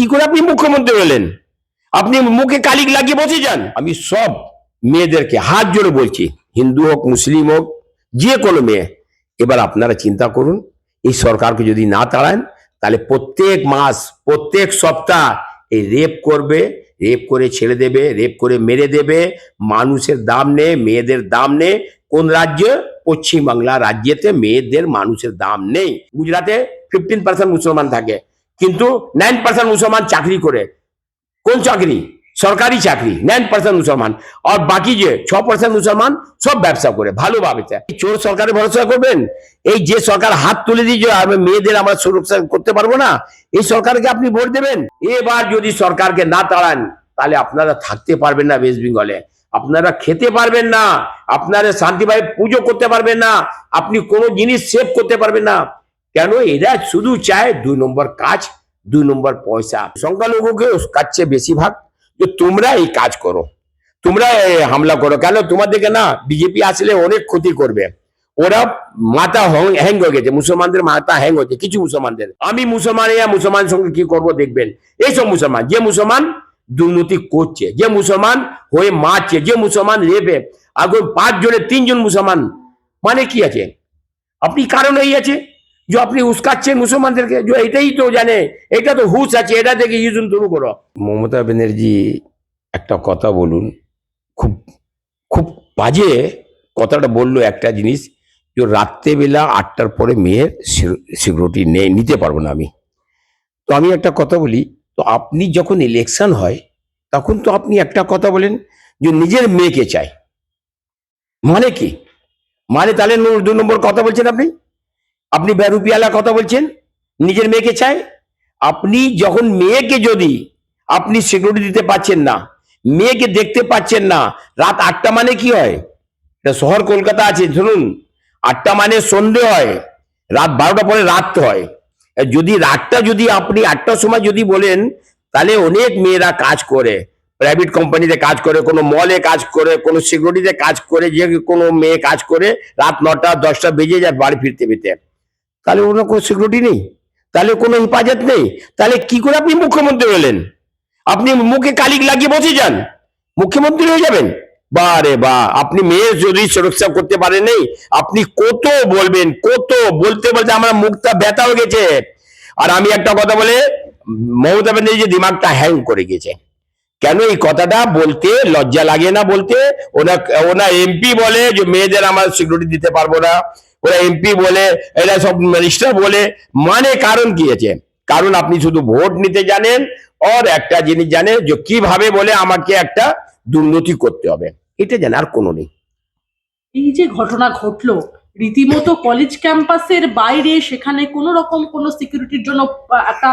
কি করে আপনি মুখ্যমন্ত্রী হলেন? আপনি মুখে কালিক লাগিয়ে বসে যান। আমি সব মেয়েদেরকে হাত জোড়ে বলছি, হিন্দু হোক, মুসলিম হোক, যে কোনো মেয়ে। এবার আপনারা চিন্তা করুন, এই সরকারকে যদি না তাড়ান, তাহলে প্রত্যেক মাস, প্রত্যেক সপ্তাহ এই রেপ করবে, রেপ করে ছেড়ে দেবে, রেপ করে মেরে দেবে, মানুষের দাম নেই মেয়েদের দাম নেই কোন রাজ্যে? পশ্চিমবাংলা রাজ্যেতে মেয়েদের মানুষের দাম নেই। গুজরাটে ফিফটিন পার্সেন্ট মুসলমান থাকে। কিন্তু নাইন পার্সেন্ট মুসলমান চাকরি করে। কোন চাকরি? সরকারি চাকরি নাইন পার্সেন্ট মুসলমান। আর বাকি যে ছ পার্সেন্ট মুসলমান সব ব্যবসা করে, ভালোভাবে চোর সরকারে ভরসা করবেন? এই যে সরকার হাত তুলে দিয়েছে আমি মেয়েদের আমরা সুরক্ষা করতে পারব না, এই সরকারকে আপনি ভোট দেবেন? এবার যদি সরকারকে না তাড়ান, তাহলে আপনারা থাকতে পারবেন না ওয়েস্ট বেঙ্গলে আপনারা খেতে পারবেন না, আপনারা শান্তিভাবে পুজো করতে পারবেন না, আপনি কোনো জিনিস সেভ করতে পারবেন না। কেন এরা শুধু চায় দুই নম্বর কাজ, দুই নম্বর পয়সা। সংখ্যালঘুকে কাছে বেশিরভাগ যে তোমরা এই কাজ করো। তোমরা হামলা করো। কেন? তোমাদেরকে না, বিজেপি আসলে অনেক ক্ষতি করবে। ওরা মাথা হ্যাং হয়ে গেছে। মুসলমানদের মাথা হ্যাং হয়েছে। কিছু মুসলমানদের। আমি মুসলমান ইয়া মুসলমান সঙ্গে কি করব দেখবেন? এইসব মুসলমান, যে মুসলমান দুর্নীতি করছে, যে মুসলমান হয়ে মারছে, যে মুসলমান রেপে, আগুন পাঁচ জনে তিনজন মুসলমান মানে কি আছে? আপনি কারণ এই আছে? যে আপনি উস্কাচ্ছেন মুসলমানদেরকে যে এটাই তো জানে এটা তো হুশ আছে এটা থেকে ইউজুন শুরু করো মমতা ব্যানার্জি একটা কথা বলুন খুব খুব বাজে কথাটা বলল একটা জিনিস যে রাত্রেবেলা আটটার পরে মেয়ের সিকিউরিটি নেই নিতে পারব না আমি তো আমি একটা কথা বলি তো আপনি যখন ইলেকশন হয় তখন তো আপনি একটা কথা বলেন যে নিজের মেয়েকে চাই মানে কি মানে তাহলে দু নম্বর কথা বলছেন আপনি আপনি বেরুপিয়ালা কথা বলছেন? নিজের মেয়েকে চাই? আপনি যখন মেয়েকে যদি আপনি সিকিউরিটি দিতে পাচ্ছেন না, মেয়েকে দেখতে পাচ্ছেন না, রাত আটটা মানে কি হয়? শহর কলকাতা আছে, ধরুন। আটটা মানে সন্ধে হয়, রাত বারোটা পরে রাত হয়। যদি রাতটা যদি আপনি আটটার সময় যদি বলেন, তাহলে অনেক মেয়েরা কাজ করে প্রাইভেট কোম্পানিতে কাজ করে, কোনো মলে কাজ করে, কোনো সিকিউরিটিতে কাজ করে, যে কোনো মেয়ে কাজ করে, রাত নটা, দশটা বেজে যায় বাড়ি ফিরতে ফিরতে। তাহলে ওনার কোনো সিকিউরিটি নেই? তাহলে কোনো হেফাজত নেই? তাহলে কি করে আপনি মুখ্যমন্ত্রী হলেন? আপনি মুখে কালিক লাগিয়ে বসে যান। মুখ্যমন্ত্রী হয়ে যাবেন? বারে বা, আপনি মেয়ের যদি সুরক্ষা করতে পারেন নেই, আপনি কত বলবেন, কত বলতে বলতে আমার মুখটা ব্যথা হয়ে গেছে। আর আমি একটা কথা বলে, মমতা ব্যানার্জি দিমাগটা হ্যাং করে গেছে। কেন এই কথাটা বলতে লজ্জা লাগে না বলতে? ওনা ওনা এমপি বলে যে, মেয়েদের আমার সিকিউরিটি দিতে পারব না। ওরা এমপি বলে, এরা সব মিনিস্টার বলে মানে কারণ কি আছে? কারণ আপনি শুধু ভোট নিতে জানেন, আর একটা জিনিস জানেন যে কীভাবে বলে আমাকে একটা দুর্নীতি করতে হবে। এটা জানে আর কোনো নেই। এই যে ঘটনা ঘটলো রীতিমতো কলেজ ক্যাম্পাসের বাইরে সেখানে কোনো রকম কোনো সিকিউরিটির জন্য একটা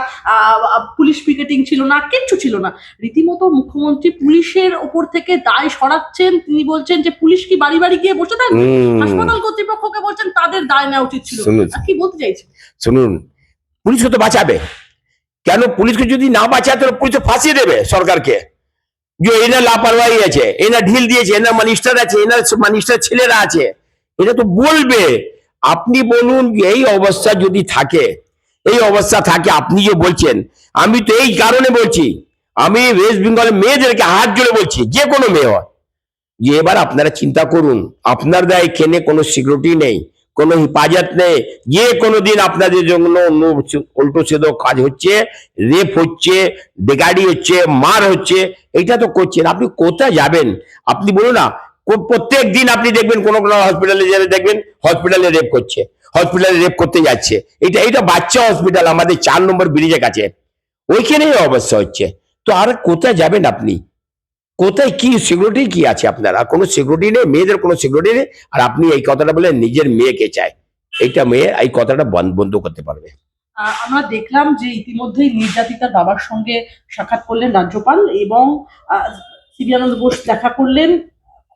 পুলিশ পিকেটিং ছিল না কিচ্ছু ছিল না। রীতিমতো মুখ্যমন্ত্রী পুলিশের ওপর থেকে দায় সরাচ্ছেন। তিনি বলছেন যে পুলিশ কি বাড়ি বাড়ি গিয়ে বসে থাকবে হাসপাতাল কর্তৃপক্ষকে বলছেন তাদের দায় নেওয়া উচিত ছিল। কি বলতে চাইছেন? শুনুন পুলিশকে তো বাঁচাবে। কেন পুলিশকে যদি না বাঁচায় তাহলে পুলিশ ফাঁসিয়ে দেবে সরকারকে। যে এনার লাপরওয়াহি আছে এনার ঢিল দিয়েছে এনার মানিস্টার আছে এনার মানিস্টার ছেলেরা আছে। এটা তো বলবে। আপনি বলুন এই অবস্থা যদি থাকে, এই অবস্থা থাকে, আপনি যে বলছেন, আমি তো এই কারণে বলছি, আমি ওয়েস্ট বেঙ্গলের মেয়েদেরকে হাত জোড়ে বলছি, যে কোনো মেয়ে হয়। যে এবার আপনারা চিন্তা করুন, আপনার দায় কেনে কোনো সিকিউরিটি নেই, কোনো হেফাজত নেই, যে কোনো দিন আপনাদের জন্য উল্টো সেদো কাজ হচ্ছে, রেপ হচ্ছে বেগাড়ি হচ্ছে, মার হচ্ছে এটা তো করছেন। আপনি কোথায় যাবেন? আপনি বলুন না প্রত্যেক দিন আপনি দেখবেন কোনো কোনো হসপিটালে গেলে দেখবেন হসপিটালে রেপ করছে হসপিটালে রেপ করতে যাচ্ছে। এটা এটা বাচ্চা হসপিটাল আমাদের চার নম্বর ব্রিজের কাছে। ওইখানেই অবস্থা হচ্ছে। তো আর কোথায় যাবেন আপনি? কোথায় কি সিকিউরিটি কি আছে আপনার? আর কোনো সিকিউরিটি নেই, মেয়েদের কোনো সিকিউরিটি নেই। আর আপনি এই কথাটা বলে নিজের মেয়েকে চায়। এইটা মেয়ে এই কথাটা বন্ধ করতে পারবে। আমরা দেখলাম যে ইতিমধ্যেই নির্যাতিতার বাবার সঙ্গে সাক্ষাৎ করলেন রাজ্যপাল এবং সিবিআনন্দ বোস দেখা করলেন।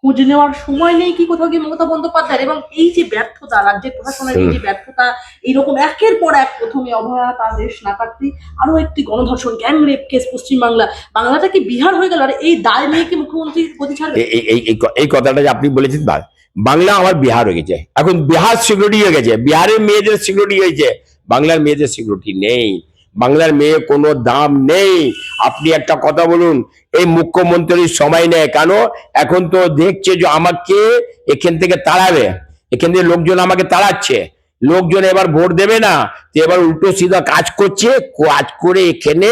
খোঁজ নেওয়ার সময় নেই কি কোথাও গিয়ে মমতা বন্দ্যোপাধ্যায় এবং এই যে ব্যর্থতা রাজ্যের প্রশাসনের এই যে ব্যর্থতা এইরকম একের পর এক প্রথমে অভয়া তার দেশ নাকার্তি আরও একটি গণধর্ষণ গ্যাং রেপ কেস পশ্চিমবাংলা বাংলাটা কি বিহার হয়ে গেল? আর এই দায় নিয়ে কি মুখ্যমন্ত্রী গতি ছাড়বে? এই- কথাটা যে আপনি বলেছেন বা- বাংলা আমার বিহার হয়ে গেছে। এখন বিহার সিকিউরিটি হয়ে গেছে। বিহারের মেয়েদের সিকিউরিটি হয়েছে। বাংলার মেয়েদের সিকিউরিটি নেই। বাংলার মেয়ে কোনো দাম নেই। আপনি একটা কথা বলুন, এই মুখ্যমন্ত্রীর সময় নেয় কেন? এখন তো দেখছে যে আমাকে এখান থেকে তাড়াবে। এখান থেকে লোকজন আমাকে তাড়াচ্ছে। লোকজন এবার ভোট দেবে না, তো এবার উল্টো সিধা কাজ করছে, কাজ করে এখানে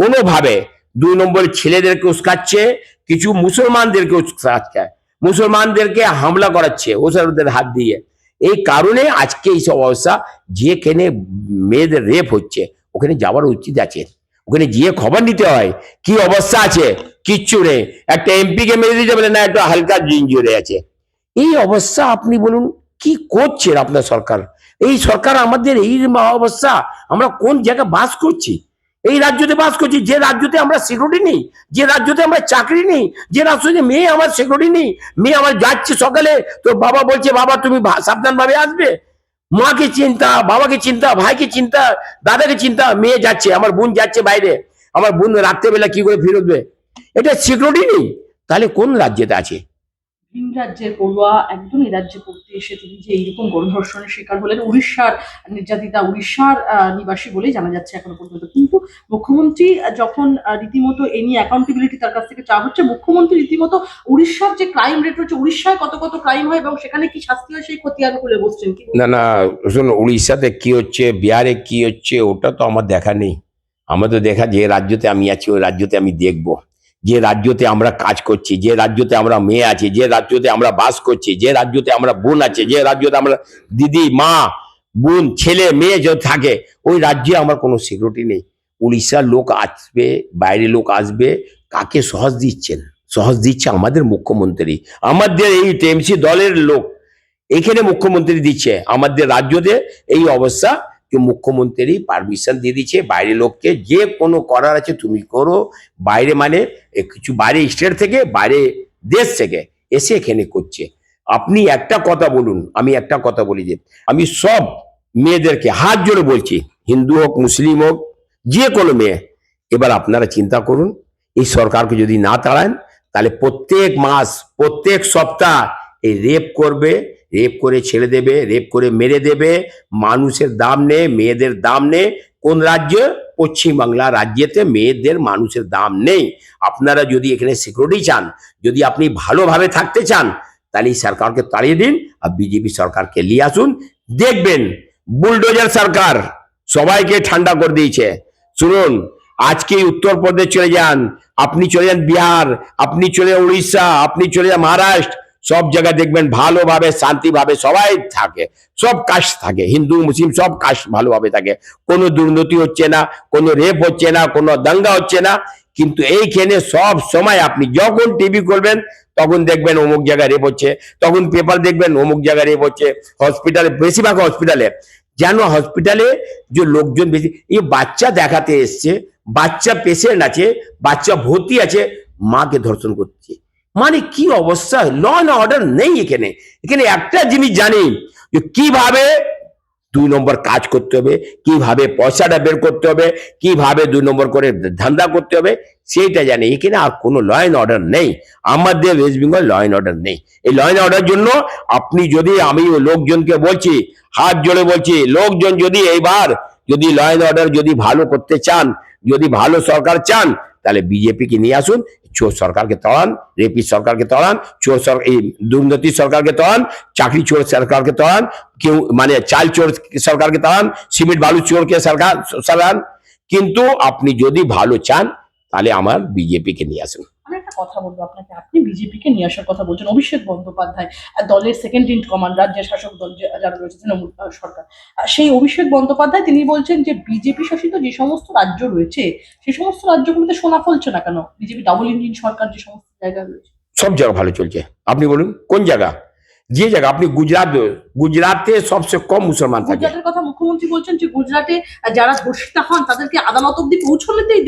কোনোভাবে দুই নম্বর ছেলেদেরকে উস্কাচ্ছে, কিছু মুসলমানদেরকে উস্কাচ্ছে, মুসলমানদেরকে হামলা করাচ্ছে ওসরদের হাত দিয়ে। এই কারণে আজকে এইসব অবস্থা, যেখানে মেয়েদের রেপ হচ্ছে ওখানে যাওয়ার উচিত আছে। ওখানে গিয়ে খবর নিতে হয়, কি অবস্থা আছে? কিচ্ছু নেই। একটা এমপি কে মেরে দিতে বলে না, একটা হালকা ইঞ্জুরি আছে। এই অবস্থা আপনি বলুন, কি করছেন আপনার সরকার? এই সরকার আমাদের এই অবস্থা, আমরা কোন জায়গায় বাস করছি? এই রাজ্যতে বাস করছি, যে রাজ্যতে আমরা সিকিউরিটি নেই, যে রাজ্যতে আমরা চাকরি নেই, যে রাজ্যতে মেয়ে আমার সিকিউরিটি নেই, মেয়ে আমার যাচ্ছে সকালে তো বাবা বলছে, বাবা, তুমি সাবধান ভাবে আসবে। মাকে চিন্তা, বাবাকে চিন্তা, ভাইকে চিন্তা, দাদাকে চিন্তা, মেয়ে যাচ্ছে, আমার বোন যাচ্ছে বাইরে, আমার বোন রাত্রেবেলা কি করে ফিরবে এটা সিকিউরিটি নেই। তাহলে কোন রাজ্যেতে আছে? ভিন রাজ্যের পড়ুয়া একদম এই রাজ্যে পড়তে এসে তিনি যে এইরকম গণধর্ষণের শিকার হলেন, উড়িষ্যার নির্যাতিতা, উড়িষ্যার নিবাসী বলেই জানা যাচ্ছে এখনও পর্যন্ত। কিন্তু মুখ্যমন্ত্রী যখন রীতিমতো এ নিয়ে অ্যাকাউন্টেবিলিটি তার কাছ থেকে চাওয়া হচ্ছে, মুখ্যমন্ত্রী রীতিমতো উড়িষ্যার যে ক্রাইম রেট রয়েছে, উড়িষ্যায় কত কত ক্রাইম হয় এবং সেখানে কি শাস্তি হয় সেই খতিয়ান খুলে বসছেন কি না না, শুনুন, উড়িষ্যাতে কি হচ্ছে, বিহারে কি হচ্ছে, ওটা তো আমার দেখা নেই। আমার তো দেখা, যে রাজ্যতে আমি আছি, ওই রাজ্যতে আমি দেখব। যে রাজ্যতে আমরা কাজ করছি, যে রাজ্যতে আমরা মেয়ে আছি, যে রাজ্যতে আমরা বাস করছি, যে রাজ্যতে আমরা বোন আছে, যে রাজ্যতে আমরা দিদি, মা, বোন, ছেলে, মেয়ে যে থাকে, ওই রাজ্যে আমার কোনো সিকিউরিটি নেই। উড়িষ্যার লোক আসবে বাইরে লোক আসবে, কাকে সহজ দিচ্ছেন? সহজ দিচ্ছে আমাদের মুখ্যমন্ত্রী। আমাদের এই টিএমসি দলের লোক, এখানে মুখ্যমন্ত্রী দিচ্ছে, আমাদের রাজ্যতে এই অবস্থা মুখ্যমন্ত্রী পারমিশন দিয়ে দিচ্ছে বাইরে লোককে, যে কোনো করার আছে তুমি করো। বাইরে মানে কিছু বাইরে স্টেট থেকে, বাইরে দেশ থেকে এসে এখানে করছে। আপনি একটা কথা বলুন, আমি একটা কথা বলি যে, আমি সব মেয়েদেরকে হাত জোড়ে বলছি, হিন্দু হোক, মুসলিম হোক, যে কোনো মেয়ে, এবার আপনারা চিন্তা করুন, এই সরকারকে যদি না তাড়ান, তাহলে প্রত্যেক মাস, প্রত্যেক সপ্তাহ এই রেপ করবে রেপ করে ছেড়ে দেবে, রেপ করে মেরে দেবে, মানুষের দাম নেই মেয়েদের দাম নেই কোন রাজ্যে? পশ্চিমবাংলা রাজ্যেতে মেয়েদের মানুষের দাম নেই। আপনারা যদি এখানে সিকিউরিটি চান, যদি আপনি ভালোভাবে থাকতে চান, তাহলে এই সরকারকে তাড়িয়ে দিন আর বিজেপি সরকারকে নিয়ে আসুন। দেখবেন, বুলডোজার সরকার সবাইকে ঠান্ডা করে দিয়েছে। শুনুন, আজকে উত্তরপ্রদেশ চলে যান, আপনি চলে যান বিহার, আপনি চলে যান উড়িষ্যা, আপনি চলে যান মহারাষ্ট্র সব জায়গায় দেখবেন ভালোভাবে, শান্তিভাবে সবাই থাকে, সব কাজ থাকে, হিন্দু, মুসলিম সব কাজ ভালোভাবে থাকে। কোনো দুর্নীতি হচ্ছে না, কোনো রেপ হচ্ছে না, কোনো দাঙ্গা হচ্ছে না, কিন্তু এইখানে সব সময় আপনি যখন টিভি করবেন, তখন দেখবেন অমুক জায়গায় রেপ হচ্ছে, তখন পেপার দেখবেন অমুক জায়গায় রেপ হচ্ছে হসপিটালে বেশিরভাগ হসপিটালে যেন হসপিটালে যে লোকজন বেশি, এই বাচ্চা দেখাতে এসছে, বাচ্চা পেশেন্ট আছে, বাচ্চা ভর্তি আছে, মাকে ধর্ষণ করছে। মানে কি অবস্থা? ল অ্যান্ড অর্ডার নেই এখানে। এখানে একটা জিনিস জানি, যে কীভাবে দুই নম্বর কাজ করতে হবে, কীভাবে পয়সাটা বের করতে হবে, কীভাবে দুই নম্বর করে ধান্দা করতে হবে, সেইটা জানি। এখানে আর কোনো ল অ্যান্ড অর্ডার নেই। আমাদের West Bengal law and order নেই। এই ল অ্যান্ড অর্ডার জন্য আপনি যদি আমি লোকজনকে বলছি, হাত জোড়ে বলছি, লোকজন যদি এইবার যদি ল অ্যান্ড অর্ডার যদি ভালো করতে চান, যদি ভালো সরকার চান, তাহলে বিজেপিকে নিয়ে আসুন চোর সরকারকে তড়ান, রেপি সরকারকে তড়ান, চোর সরকার এই দুর্নীতি সরকারকে তড়ান, চাকরি চোর সরকারকে তড়ান, কেউ মানে চাল চোর সরকারকে তড়ান, সিমেন্ট বালু চোরকে সরকার, সরান। কিন্তু আপনি যদি ভালো চান, তাহলে আমার বিজেপিকে নিয়ে আসুন। কথা বলব, আপনাকে আপনি বিজেপিকে নিয়ে আসার কথা বলছেন। অভিষেক বন্দ্যোপাধ্যায় দলের সেকেন্ড ইন কমান্ড রাজ্যের শাসক দল যারা রয়েছে, তৃণমূল সরকার। সেই অভিষেক বন্দ্যোপাধ্যায়, তিনি বলছেন যে বিজেপি শাসিত যে সমস্ত রাজ্য রয়েছে, সে সমস্ত রাজ্যগুলোতে সোনা ফলছে না কেন? বিজেপি ডাবল ইঞ্জিন সরকার যে সমস্ত জায়গা রয়েছে। সব জায়গা ভালো চলছে। আপনি বলুন, কোন জায়গা? যে জায়গা, আপনি গুজরাট গুজরাটে সবচেয়ে কম মুসলমান থাকে। গুজরাটের কথা মুখ্যমন্ত্রী বলছেন যে গুজরাটে যারা ধর্ষিতা হন তাদেরকে আদালত অব্দি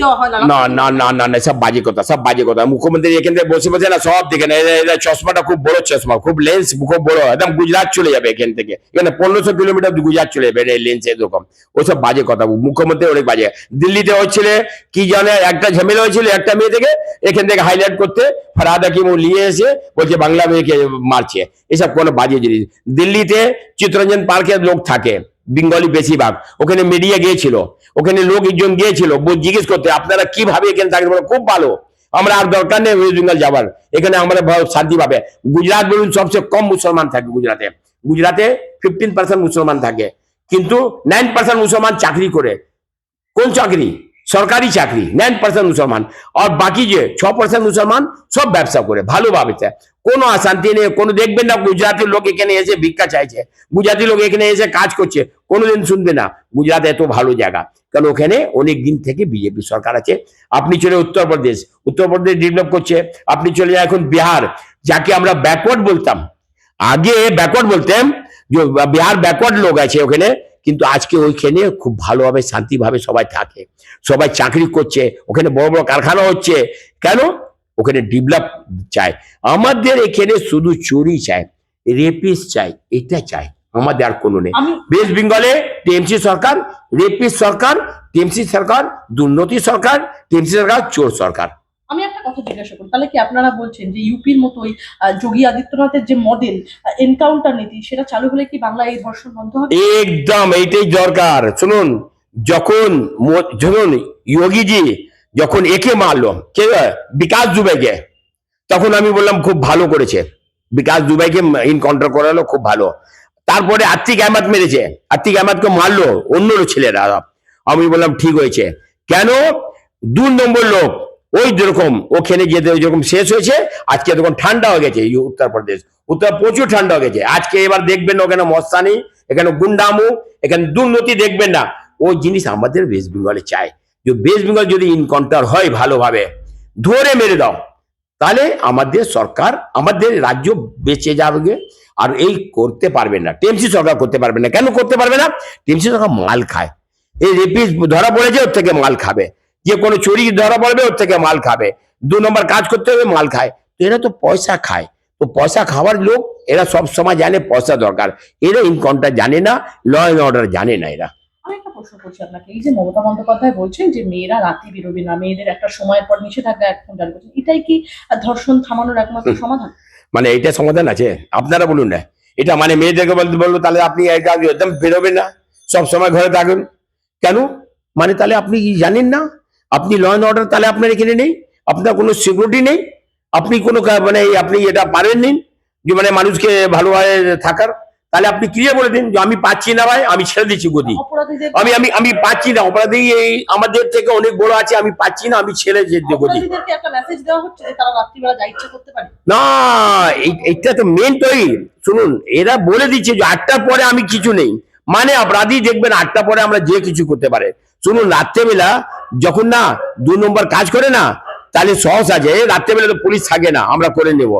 দেওয়া হয় না। না না না না না সব বাজে কথা সব বাজে কথা। মুখ্যমন্ত্রী এখান বসে বসে না সব এ চশমাটা খুব বড় চশমা খুব লেন্স খুব বড় একদম গুজরাট চলে যাবে এখান থেকে। এখানে পনেরোশো কিলোমিটার গুজরাট চলে যাবে এই লেন্স এরকম ওসব বাজে কথা মুখ্যমন্ত্রী অনেক বাজে। দিল্লিতে হচ্ছিল কি জানে একটা ঝামেলা হয়েছিল একটা মেয়ে থেকে এখান থেকে হাইলাইট করতে ফরাদা কি নিয়ে এসে বলছে বাংলা মেয়েকে মারছে। এসব কোনো বাজে জিনিস। দিল্লিতে চিত্তরঞ্জন পার্কের লোক থাকে, বেঙ্গলি বেশিরভাগ, ওখানে মিডিয়া গিয়েছিল, ওখানে লোকজন গিয়েছিল জিজ্ঞেস করতে, আপনারা কীভাবে এখানে থাকতে পারেন খুব ভালো। আমরা আর দরকার নেই ওয়েস্ট বেঙ্গল যাবার। এখানে আমরা শান্তি পাবে। গুজরাট বলুন, সবচেয়ে কম মুসলমান থাকে গুজরাটে। গুজরাটে ফিফটিন মুসলমান থাকে। কিন্তু নাইন মুসলমান চাকরি করে। কোন চাকরি? সরকারি চাকরি নাইন পার্সেন্ট মুসলমান, আর বাকি যে ছ পার্সেন্ট মুসলমান সব ব্যবসা করে ভালোভাবে কোনো অশান্তি নেই, কোনো দেখবেন না গুজরাটের লোক এখানে এসে ভিক্ষা চাইছে। গুজরাটি লোক এখানে এসে কাজ করছে, কোনোদিন শুনবে না। গুজরাট এত ভালো জায়গা। কারণ ওখানে অনেক দিন থেকে বিজেপি সরকার আছে। আপনি চলে উত্তরপ্রদেশ উত্তরপ্রদেশ ডেভেলপ করছে। আপনি চলে যান এখন বিহার, যাকে আমরা ব্যাকওয়ার্ড বলতাম। আগে ব্যাকওয়ার্ড বলতাম, যে বিহার ব্যাকওয়ার্ড লোক আছে ওখানে। কিন্তু আজকে ওইখানে খুব ভালোভাবে শান্তিভাবে সবাই থাকে। সবাই চাকরি করছে ওখানে বড় বড় কারখানা হচ্ছে। কেন? ওখানে ডেভেলপ চাই। আমাদের এখানে শুধু চুরি চাই রেপিস চাই এটা চাই। আমাদের আর কোনো নেই। ওয়েস্ট বেঙ্গলে টিএমসি সরকার রেপিস সরকার টিএমসি সরকার দুর্নীতি সরকার টিএমসি সরকার চোর সরকার। আমি একটা কথা জিজ্ঞাসা করি তাহলে কি আপনারা বলছেন যে ইউপির মতোই আহ, যোগী আদিত্যনাথের যে মডেল এনকাউন্টার নীতি সেটা চালু হলে কি বাংলায় এই ধর্ষণ বন্ধ হবে? একদম এইটাই দরকার। শুনুন যখন শুনুন যোগীজি যখন একে মারলো কে বিকাশ দুবেকে তখন আমি বললাম খুব ভালো করেছে। বিকাশ দুবাইকে ইনকাউন্টার করালো খুব ভালো। তারপরে আত্মিক আহমদ মেরেছে। আত্মিক আহমদকে মারলো অন্য ছেলেরা। আমি বললাম ঠিক হয়েছে। কেন? দু নম্বর লোক ওই যেরকম ওখানে যেতে যেরকম শেষ হয়েছে, আজকে তখন ঠান্ডা হয়ে গেছে উত্তরপ্রদেশ উত্তর প্রচুর ঠান্ডা হয়ে গেছে। আজকে এবার দেখবেন ওখানে মস্তানি, এখানে গুন্ডামু, এখানে দুর্নীতি দেখবেন না। ওই জিনিস আমাদের ওয়েস্ট বেঙ্গলে চাই। যে ওয়েস্ট বেঙ্গল যদি ইনকাউন্টার হয় ভালোভাবে, ধরে মেরে দাও। তাহলে আমাদের সরকার, আমাদের রাজ্য বেঁচে যাবে আর এই করতে পারবে না। টিএমসি সরকার করতে পারবে না। কেন করতে পারবে না? টিএমসি সরকার মাল খায়। এই রেপিস ধরা পড়েছে, ওর থেকে মাল খাবে। যে কোনো চুরি ধরা পড়বে ওর থেকে মাল খাবে। দু নম্বর কাজ করতে হবে মাল খায়। তো এরা তো পয়সা খায়। তো পয়সা খাওয়ার লোক এরা সব সময় জানে পয়সা দরকার। এরা ইনকামটা জানে না ল অ্যান্ড অর্ডার জানে না এরা। একটা প্রশ্ন করছি আপনাকে। এই যে মমতা বন্দ্যোপাধ্যায় বলছেন যে মেয়েরা রাতে বেরোবে না মেয়েদের একটা সময়ের পর নিষেধাজ্ঞা এখন জারি করছেন এটাই কি ধর্ষণ থামানোর একমাত্র সমাধান? মানে এটা সমাধান আছে? আপনারা বলুন না। এটা মানে মেয়েদেরকে বলতে বলব তাহলে আপনি একদম একদম বেরোবেন না। সব সময় ঘরে থাকুন। কেন? মানে তাহলে আপনি জানেন না? আপনি ল অ্যান্ড অর্ডার তাহলে আপনার এখানে নেই আপনার কোনো সিকিউরিটি নেই আপনি কোনো মানে আপনি এটা পারেন নি যে মানে মানুষকে ভালোভাবে থাকার তাহলে আপনি ক্লিয়ার বলে দিন যে আমি পাচ্ছি না ভাই আমি ছেড়ে দিচ্ছি গদি। অপরাধীদের আমি আমি আমি পাচ্ছি না অপরাধী এই আমাদের থেকে অনেক বড় আছে আমি পাচ্ছি না আমি ছেড়ে যে গদি। অপরাধীদেরকে একটা মেসেজ দেওয়া হচ্ছে তারা রাত্রিবেলা যা ইচ্ছা করতে পারে। না এইটা তো মেন তোই শুনুন এরা বলে দিচ্ছে যে আটটার পরে আমি কিছু নেই। মানে অপরাধী দেখবেন আটটা পরে আমরা যে কিছু করতে পারে। শুনুন রাত্রেবেলা যখন না দু নম্বর কাজ করে না, তাহলে সহজ আছে। রাত্রেবেলা তো পুলিশ থাকে না, আমরা করে নেব।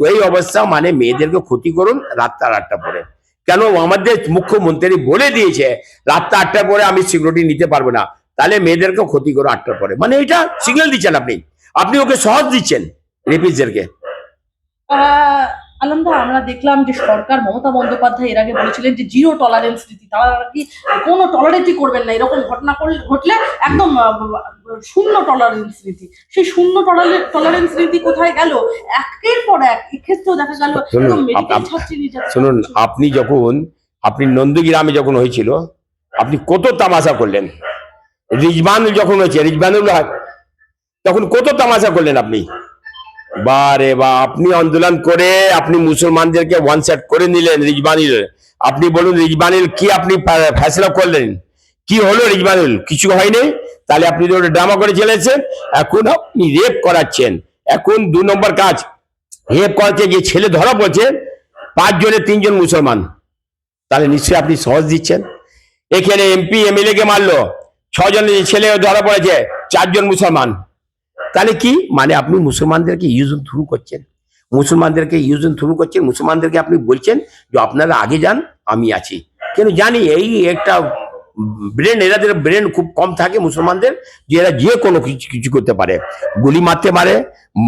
তো এই অবস্থা মানে মেয়েদেরকে ক্ষতি করুন রাতটা আটটা পরে। কেন? আমাদের মুখ্যমন্ত্রী বলে দিয়েছে রাতটা আটটার পরে আমি সিকিউরিটি নিতে পারব না। তাহলে মেয়েদেরকে ক্ষতি করো আটটার পরে। মানে এটা সিগন্যাল দিচ্ছেন আপনি। আপনি ওকে সহজ দিচ্ছেন, রেপিসদেরকে। আনন্দা আমরা দেখলাম যে সরকার মমতা বন্দ্যোপাধ্যায় এর আগে বলেছিলেন যে জিরো টলারেন্স নীতি তারা নাকি কোনো টলারেন্সই করবেন না এরকম ঘটনা করলে- ঘটলে একদম শূন্য টলারেন্স নীতি সেই শূন্য টলারেন্স নীতি কোথায় গেল? একের পর এক এক্ষেত্রেও দেখা গেল শুনুন, আপনি যখন আপনি নন্দীগ্রামে যখন হয়েছিল আপনি কত তামাশা করলেন? রিজবান যখন হয়েছে রিজবানুল তখন কত তামাশা করলেন আপনি? বারে বা, আপনি আন্দোলন করে আপনি মুসলমানদেরকে ওয়ান সেট করে নিলেন রিজবানিল আপনি বলুন রিজবানিল কি আপনি ফেসলা করলেন? কি হলো রিজবানুল কিছু হয়নি? তাহলে আপনি তো ড্রামা করে চলেছেন, এখন আপনি রেপ করাচ্ছেন। এখন দু নম্বর কাজ রেপ করাচ্ছে যে ছেলে ধরা পড়ছে পাঁচ জনে তিনজন মুসলমান। তাহলে নিশ্চয়ই আপনি সহজ দিচ্ছেন। এখানে এমপি এমএলএ কে মারলো ছজন ছেলে ধরা পড়েছে, চারজন মুসলমান। তাহলে কি? মানে আপনি মুসলমানদেরকে ইউজ থ্রু করছেন। মুসলমানদেরকে ইউজ থ্রু করছেন, মুসলমানদেরকে আপনি বলছেন যে আপনারা আগে যান, আমি আছি। কেন জানি এই একটা ব্রেন এরাদের ব্রেন খুব কম থাকে মুসলমানদের, যে এরা যে কোনো কিছু কিছু করতে পারে। গুলি মারতে পারে,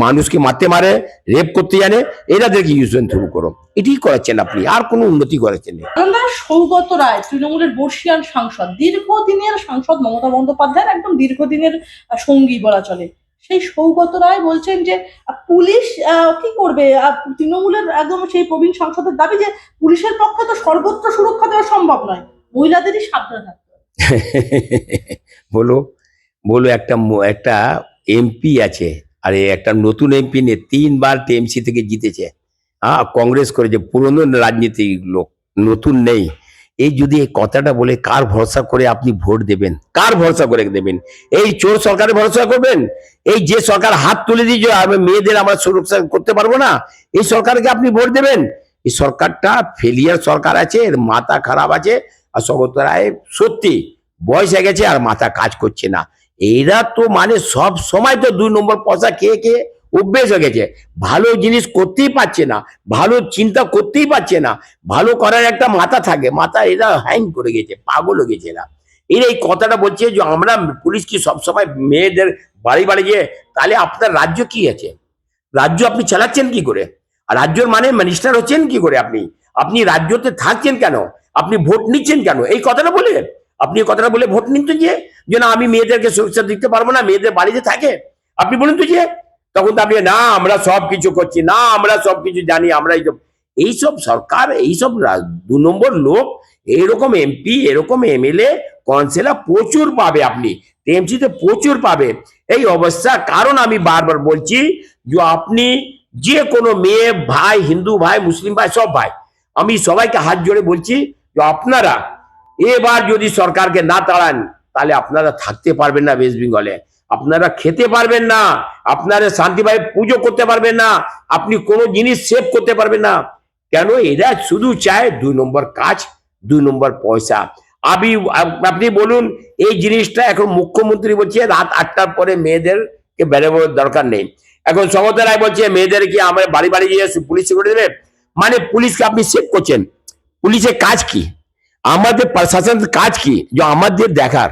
মানুষকে মারতে পারে রেপ করতে জানে এরাদেরকে ইউজ থ্রু করো। এটাই করাচ্ছেন আপনি, আর কোনো উন্নতি করাচ্ছেন না। সৌগত রায়, তৃণমূলের বর্ষিয়ান সাংসদ, দীর্ঘদিনের সাংসদ মমতা বন্দ্যোপাধ্যায়ের একদম দীর্ঘদিনের সঙ্গী বলা চলে। সেই সৌগত রায় বলছেন যে পুলিশ কি করবে? তৃণমূলের একদম সেই প্রবীণ সাংসদের দাবি যে, পুলিশের পক্ষে তো সর্বত্র সুরক্ষা দেওয়া সম্ভব নয়। মহিলাদেরই সাবধানে বলো বলো একটা একটা এমপি আছে, আর একটা নতুন এমপি নিয়ে তিনবার টিএমসি থেকে জিতেছে। হ্যাঁ কংগ্রেস করেছে, পুরনো রাজনীতিক লোক, নতুন নেই। এই যদি এই কথাটা বলে, কার ভরসা করে আপনি ভোট দেবেন? কার ভরসা করে দেবেন? এই চোর সরকারের ভরসা করবেন? এই যে সরকার হাত তুলে দিয়েছে আমি মেয়েদের আমরা সুরক্ষা করতে পারব না, এই সরকারকে আপনি ভোট দেবেন? এই সরকারটা ফেলিয়ার সরকার আছে, এর মাথা খারাপ আছে, আর সগত রায় সত্যি, বয়স হয়ে গেছে আর মাথা কাজ করছে না। এরা তো মানে সব সময় তো দুই নম্বর পয়সা খেয়ে খেয়ে অভ্যেস হয়ে গেছে। ভালো জিনিস করতেই পারছে না, ভালো চিন্তা করতেই পারছে না, ভালো করার একটা মাথা থাকে, মাথা এরা হ্যাং করে গেছে, পাগল হয়ে গেছে এরা। এরা এই কথাটা বলছে যে আমরা পুলিশ কি সবসময় মেয়েদের বাড়ি বাড়ি গিয়ে, তাহলে আপনার রাজ্য কি আছে? রাজ্য আপনি চালাচ্ছেন কি করে? আর রাজ্যর মানে মিনিস্টার হচ্ছেন কি করে আপনি? আপনি রাজ্যতে থাকছেন কেন? আপনি ভোট নিচ্ছেন কেন? এই কথাটা বলে, আপনি কথাটা বলে ভোট নিতেন যে যে না, আমি মেয়েদেরকে সুরক্ষা দিতে পারব না, মেয়েদের বাড়িতে থাকে। আপনি বলুন তো যে তখন তো আপনি, না, আমরা সব কিছু করছি, না, আমরা সব কিছু জানি আমরা এইসব এইসব সরকার, এইসব দু নম্বর লোক এইরকম এমপি, এরকম এমএলএ কাউন্সিলর প্রচুর পাবে আপনি টিএমসিতে প্রচুর পাবে। এই অবস্থা কারণ আমি বারবার বলছি যে আপনি যে কোনো মেয়ে, ভাই, হিন্দু ভাই, মুসলিম ভাই, সব ভাই, আমি সবাইকে হাত জোড়ে বলছি যে আপনারা, এবার যদি সরকারকে না তাড়ান, তাহলে আপনারা থাকতে পারবেন না ওয়েস্ট বেঙ্গলে আপনারা খেতে পারবেন না, আপনারা শান্তিভাবে পুজো করতে পারবেন না, আপনি কোনো জিনিস সেভ করতে পারবেন না। কেন? এরা শুধু চায় দুই নম্বর কাজ, দুই নম্বর পয়সা। আপনি আপনি বলুন, এই জিনিসটা এখন মুখ্যমন্ত্রী বলছে, রাত আটটার পরে মেয়েদেরকে বেরোবার দরকার নেই। এখন সমতা রায় বলছে মেয়েদের কি আমরা বাড়ি বাড়ি গিয়ে পুলিশ করে দেবে। মানে পুলিশকে আপনি সেভ করছেন। পুলিশের কাজ কি? আমাদের প্রশাসনের কাজ কি? যে আমাদের দেখার,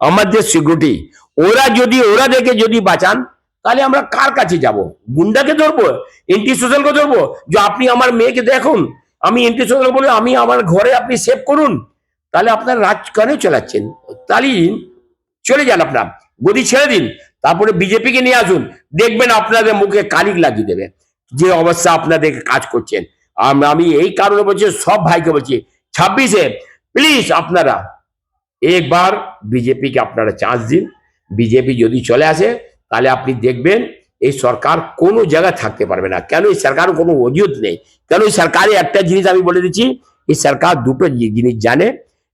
আমাদের সিকিউরিটি ওরা যদি ওরা দেখে যদি বাঁচান, তাহলে আমরা কার কাছে যাব? গুন্ডাকে ধরবো? এন্টি সোশ্যালকে ধরবো? যে আপনি আমার মেয়েকে দেখুন, আমি এন্টি সোশ্যাল বলে আমি আমার ঘরে আপনি সেভ করুন, তাহলে আপনার রাজ কেন চালাচ্ছেন। তাহলে চলে যান আপনার। গদি ছেড়ে দিন, তারপরে বিজেপিকে নিয়ে আসুন, দেখবেন আপনাদের মুখে কালিক লাগিয়ে দেবে, যে অবস্থা আপনাদের কাজ করছেন। আমি এই কারণে বলছি, সব ভাইকে বলছি, ছাব্বিশে প্লিজ আপনারা, একবার বিজেপিকে আপনারা চান্স দিন বিজেপি যদি চলে আসে তাহলে আপনি দেখবেন এই সরকার কোনো জায়গায় থাকতে পারবে না। কেন এই সরকার কোনো অজুত নেই? কেন এই সরকারে একটা জিনিস আমি বলে দিচ্ছি এই সরকার দুটো জিনিস জানে।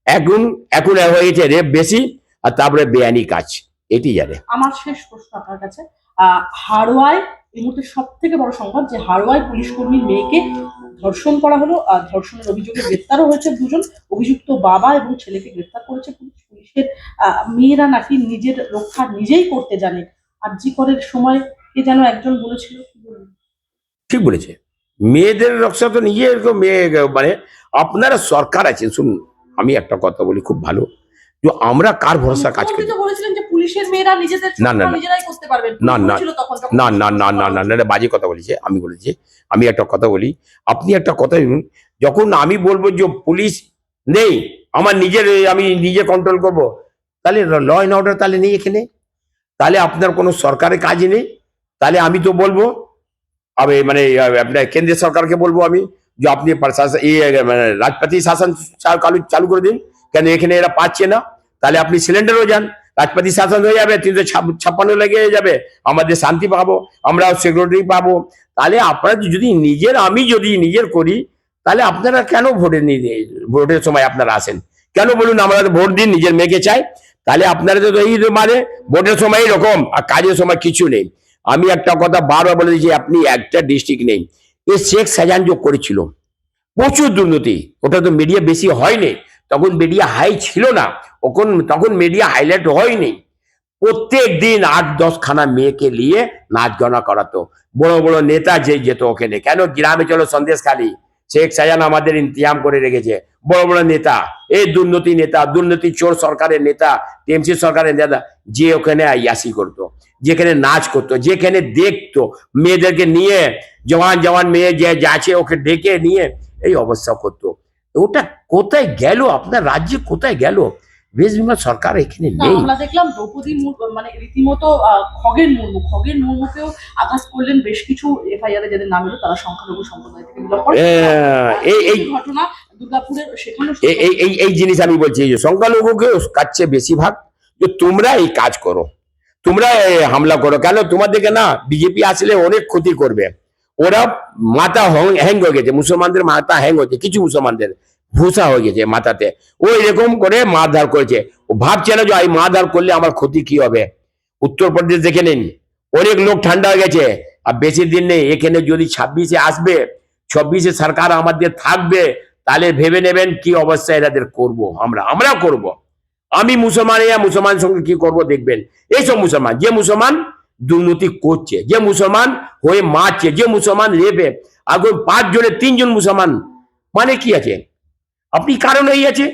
এখন এখন হয়েছে রেপ বেশি আর তারপরে বেআইনি কাজ। এটি জানে। আমার শেষ প্রশ্ন আপনার কাছে। আহ, হাড়োয়ায় এই মুহূর্তে সব থেকে বড় সংবাদ যে হাড়োয়ায় পুলিশ কর্মীর মেয়েকে ধর্ষণ করা হলো আর ধর্ষণের অভিযোগে গ্রেপ্তারও হয়েছে দুজন। অভিযুক্ত বাবা এবং ছেলেকে গ্রেপ্তার করেছে পুলিশ। পুলিশের মেয়েরা নাকি নিজের রক্ষা নিজেই করতে জানে। আর জি করের সময় কে যেন একজন বলেছিল ঠিক বলেছে। মেয়েদের রক্ষা তো নিজে এরকম মেয়ে মানে আপনারা সরকার আছেন। শুনুন আমি একটা কথা বলি খুব ভালো। যে আমরা কার ভরসা কাজ করি? মুখ্যমন্ত্রী বলেছিলেন যে পুলিশের মেয়েরা নিজেদের না, না, না। না, না, না না না না বাজে কথা বলেছে আমি বলেছি। আমি একটা কথা বলি আপনি একটা কথা যখন আমি বলব যে পুলিশ নেই আমার নিজের আমি নিজে কন্ট্রোল করব। তাহলে ল অ্যান্ড অর্ডার তাহলে নেই এখানে। তাহলে আপনার কোনো সরকারের কাজ নেই। তাহলে আমি তো বলব, আমি মানে আপনার কেন্দ্রীয় সরকারকে বলব আমি, যে আপনি মানে রাজপাতি শাসন চালু চালু করে দিন। কেন এখানে এরা পাচ্ছে না? তাহলে আপনি সিলিন্ডারও যান। রাজপাতি শাসন হয়ে যাবে, তিনশো ছাপ- ছাপ্পান্ন লেগে যাবে। আমাদের শান্তি পাবো আমরা সিকিউরিটি পাবো। তাহলে আপনারা যদি নিজের, আমি যদি নিজের করি তাহলে আপনারা কেন ভোটে নি- ভোটের সময় আপনারা আসেন? কেন বলুন আমরা ভোট দিন নিজের মেয়েকে চাই? তাহলে আপনারা তো এই মানে ভোটের সময় এরকম, আর কাজের সময় কিছু নেই। আমি একটা কথা বারবার বলে দিয়েছি আপনি একটা ডিস্ট্রিক্ট নেই। এ শেখ সাজান যোগ করেছিল, প্রচুর দুর্নীতি। ওটা তো মিডিয়া বেশি হয়নি। তখন মিডিয়া হাই ছিল না। তখন তখন মিডিয়া হাইলাইট হয়নি। প্রত্যেক দিন আট দশ খানা মেয়েকে নিয়ে নাচ গানা করাতো। বড় বড় নেতা যে যেত ওখানে। কেন? গ্রামে চলো, সন্দেশ খালি। শেখ সাজান আমাদের ইন্তিহাম করে রেখেছে। বড় বড় নেতা, এই দুর্নীতি নেতা, দুর্নীতি চোর সরকারের নেতা, টিএমসি সরকারের নেতা, যে ওখানে আইয়াসি করতো, যেখানে নাচ করতো, যেখানে দেখতো, মেয়েদেরকে নিয়ে, জওয়ান জওয়ান মেয়ে যে যাচ্ছে ওকে ডেকে নিয়ে, এই অবস্থা করতো। ওটা কোথায় গেল? আপনার রাজ্যে কোথায় গেল? ওয়েস্ট বেঙ্গল সরকার এখানে নেই। আমরা দেখলাম দ্রৌপদী মানে রীতিমতো খগেন মুর্মু খগেন মুর্মুকেও আঘাত করলেন বেশ কিছু এফআইআর যাদের নাম এলো তারা সংখ্যালঘু সম্প্রদায় থেকে বিলং করে। আহ, এই ঘটনা দুর্গাপুরের সেখানে এই এই- এই এই জিনিস আমি বলছি যে সংখ্যালঘুকে কাছে বেশিরভাগ যে তোমরা এই কাজ করো তোমরা হামলা করো কেন তোমাদেরকে না বিজেপি আসলে অনেক ক্ষতি করবে? ওরা মাথা হ্যাং হয়ে গেছে মুসলমানদের মাথা হ্যাং হয়েছে কিছু মুসলমানদের। ভূষা হয়ে গেছে মাথাতে। ও এরকম করে মারধার করেছে। ও ভাবছে না যে এই মারধার করলে আমার ক্ষতি কি হবে? উত্তরপ্রদেশ দেখে নিন। অনেক লোক ঠান্ডা হয়ে গেছে। আর বেশি দিন নেই, এখানে যদি ছাব্বিশে আসবে, চব্বিশে সরকার আমাদের থাকবে, তাহলে ভেবে নেবেন কি অবস্থা এরাদের করব আমরা। আমরা করব। আমি মুসলমান ইয়া মুসলমান সঙ্গে কি করব দেখবেন। এইসব মুসলমান, যে মুসলমান দুর্নীতি করছে, যে মুসলমান হয়ে মারছে, যে মুসলমান রেপে পাঁচ জনে তিনজন মুসলমান মানে কি আছে? আপনি কারণ এই আছে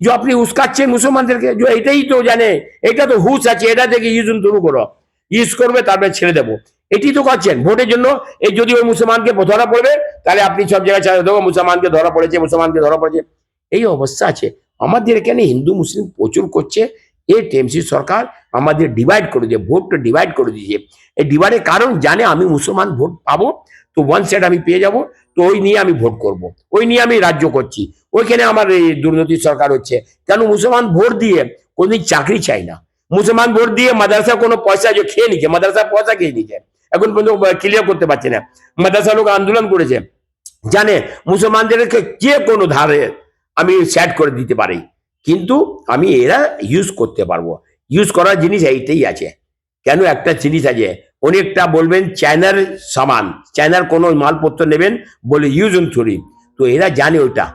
যে আপনি উস্কাচ্ছেন মুসলমানদেরকে যে এটাই তো জানে এটা তো হুশ আছে এটা থেকে ইউজুন শুরু করো ইউজ করবে তারপরে ছেড়ে দেবো এটি তো করছেন ভোটের জন্য এই যদি ওই মুসলমানকে ধরা পড়বে তাহলে আপনি সব জায়গায় ছেড়ে দেবো মুসলমানকে ধরা পড়েছে মুসলমানকে ধরা পড়েছে এই অবস্থা আছে আমাদের এখানে হিন্দু মুসলিম প্রচুর করছে এই টিএমসি সরকার আমাদের ডিভাইড করে দিয়ে ভোটটা ডিভাইড করে দিয়েছে এই ডিভাইডের কারণ জানে আমি মুসলমান ভোট পাবো তো ওয়ান সাইড আমি পেয়ে যাব তো ওই নিয়ে আমি ভোট করব ওই নিয়ে আমি রাজ্য করছি ওইখানে আমার এই দুর্নীতি সরকার হচ্ছে। কেন মুসলমান ভোট দিয়ে কোনদিন চাকরি চাই না? মুসলমান ভোট দিয়ে মাদ্রাসা কোনো পয়সা যে খেয়ে নিচ্ছে মাদ্রাসা পয়সা খেয়ে নিচ্ছে, এখন পর্যন্ত ক্লিয়ার করতে পারছে না। মাদ্রাসা লোক আন্দোলন করেছে। জানে মুসলমানদেরকে যে কোনো ধারে আমি সেট করে দিতে পারি, কিন্তু আমি এরা ইউজ করতে পারব। ইউজ করার জিনিস এইটাই আছে। কেন একটা জিনিস আছে? অনেকটা বলবেন চায়নার সামান, চায়নার কোনো মালপত্র নেবেন বলে ইউজ অন থ্রুই তো এরা জানে ওটা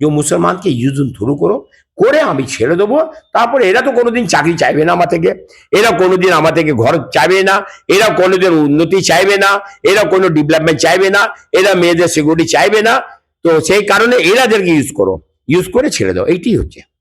যে মুসলমানকে ইউজুন ধরু করো, করে আমি ছেড়ে দেবো। তারপরে এরা তো কোনোদিন চাকরি চাইবে না আমার থেকে। এরা কোনোদিন আমার থেকে ঘর চাইবে না। এরা কোনোদিন উন্নতি চাইবে না। এরা কোনো ডেভেলপমেন্ট চাইবে না। এরা মেয়েদের সিকিউরিটি চাইবে না। তো সেই কারণে এরাদেরকে ইউজ করো। ইউজ করে ছেড়ে দাও। এইটাই হচ্ছে।